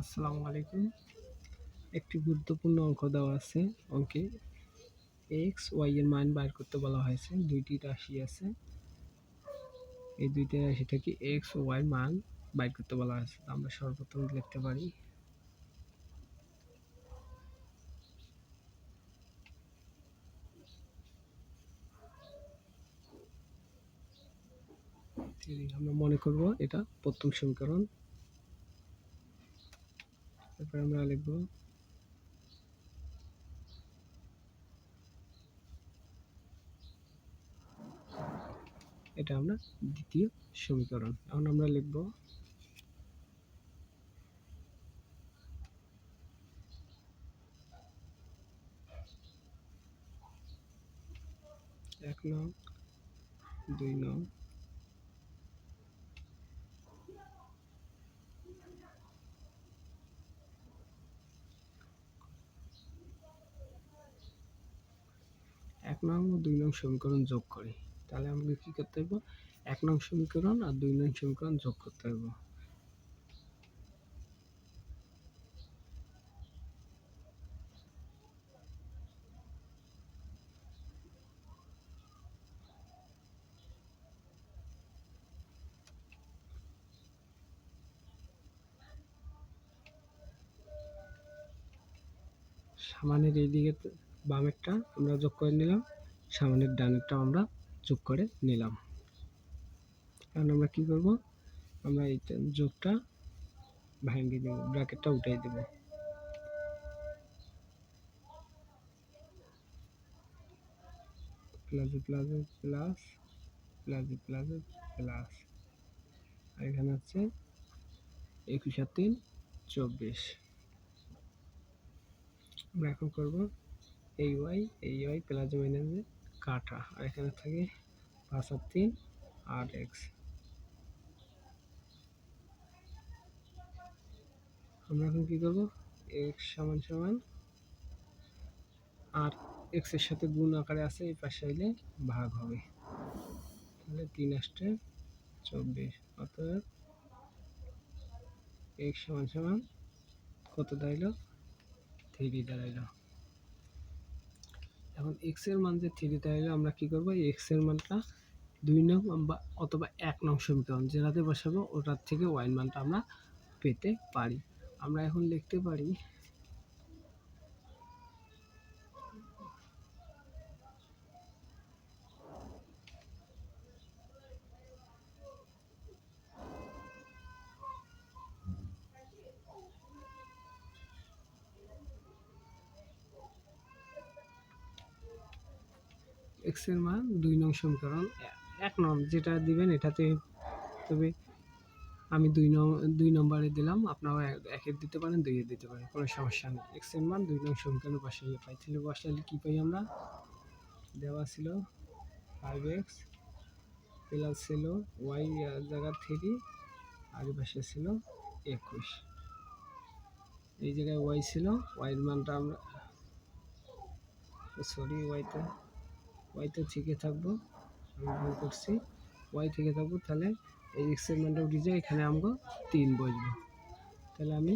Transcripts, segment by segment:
আসসালামু আলাইকুম। একটি গুরুত্বপূর্ণ অঙ্ক দেওয়া আছে। অঙ্কে এক্স ওয়াই এর মান বাইর করতে বলা হয়েছে। দুইটি রাশি আছে। এই দুইটি রাশি থেকে এক্স ও ওয়াই মান বাইর করতে বলা হয়েছে। আমরা সর্বপ্রথম লিখতে পারি। আমরা মনে করব এটা প্রথম সমীকরণ। তারপরে আমরা লিখব। এটা আমরা দ্বিতীয় সমীকরণ। এখন আমরা লিখব। এক নং দুই নং এক নং ও দুই নং সমীকরণ যোগ করি। তাহলে আমাকে কি করতে হবে এক নং সমীকরণ আর দুই নং সমীকরণ যোগ করতে হবে সামানের এই দিকে বামেরটা আমরা যোগ করে নিলাম। সামনের ডানেরটা আমরা যোগ করে নিলাম। কারণ আমরা কি করব? আমরা এই যোগটা ভাঙিয়ে দেব, ব্র্যাকেটটা উঠাই দেব। Plus plus plus plus plus plus. আর এখানে হচ্ছে একুশ আর তিন, চব্বিশ। আমরা এখন করব এই ওয়াই এই ওয়াই প্লাস মাইনাসে কাটা। আর এখানে থাকে পাঁচ আর তিন আট এক্স আমরা এখন কী করব? এক্স সমান সমান, আর এক্সের সাথে গুণ আকারে আছে, এই পাশে হইলে ভাগ হবে। তাহলে তিন আসতে চব্বিশ, অতএব এক্স সমান সমান কত দাঁড়াইলো? থ্রি দাঁড়াইলো এখন এক্সের মান যে থ্রি তাহলে আমরা কী করব? এক্সের মানটা দুই নং বা অথবা এক নং সমীকরণ যেটাতে বসাবো, ওটার থেকে ওয়াইন মানটা আমরা পেতে পারি। আমরা এখন লিখতে পারি এক্সের মান দুই নং সমীকরণ এক নং। যেটা দিবেন এটাতে তবে আমি দুই নং, দুই নম্বরে দিলাম, আপনারাও একের দিতে পারেন, দুইয়ের দিতে পারেন, কোনো সমস্যা নেই। এক্সের মান দুই নং সমীকরণে বসাইলে পাই। তাহলে বসাইলে কী পাই আমরা? দেওয়া ছিল ফাইভ এক্স প্লাস ছিল ওয়াই জায়গা থ্রি আর পাশে ছিল একুশ। এই জায়গায় ওয়াই ছিল ওয়াইয়ের মানটা আমরা সরি ওয়াইতে ওয়াই তো থেকে থাকব। আমি ভুল করছি। ওয়াই থেকে থাকব, তাহলে এই এক্সের মানটা উঠে যায়, এখানে আমরা তিন বসবো। তাহলে আমি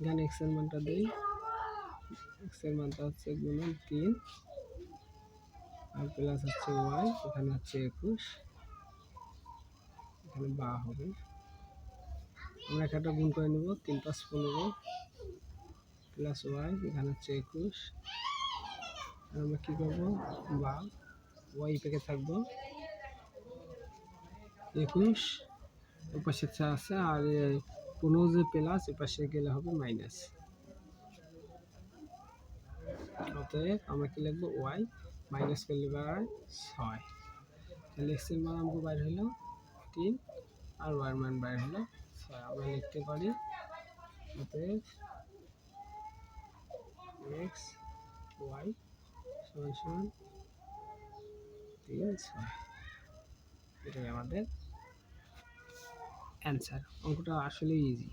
এখানে এক্সের মানটা দিই। এক্সের মানটা হচ্ছে গুণন তিন। আর প্লাস হচ্ছে ওয়াই এখানে হচ্ছে একুশ। এখানে বা হবে। আমরা একটা গুণ করে নেব, তিন পাঁচ পনেরো। প্লাস ওয়াই এখানে হচ্ছে একুশ। আমরা কী করব? বা ওয়াই পেকে থাকব। একুশ ওপাশে আছে, আর পনেরো যে প্লাস এপাশে গেলে হবে মাইনাস। অতএব আমরা কি লিখব? ওয়াই মাইনাস করলে বার ছয়। তাহলে এক্সের মান আমাকে বাইর হলো তিন, আর ওয়াই মান বাইর হলো ছয়। আমরা লিখতে পারি, অতএব এক্স ওয়াই সমান সমান তিন এটাই আমাদের অ্যান্সার অঙ্কটা আসলে ইজি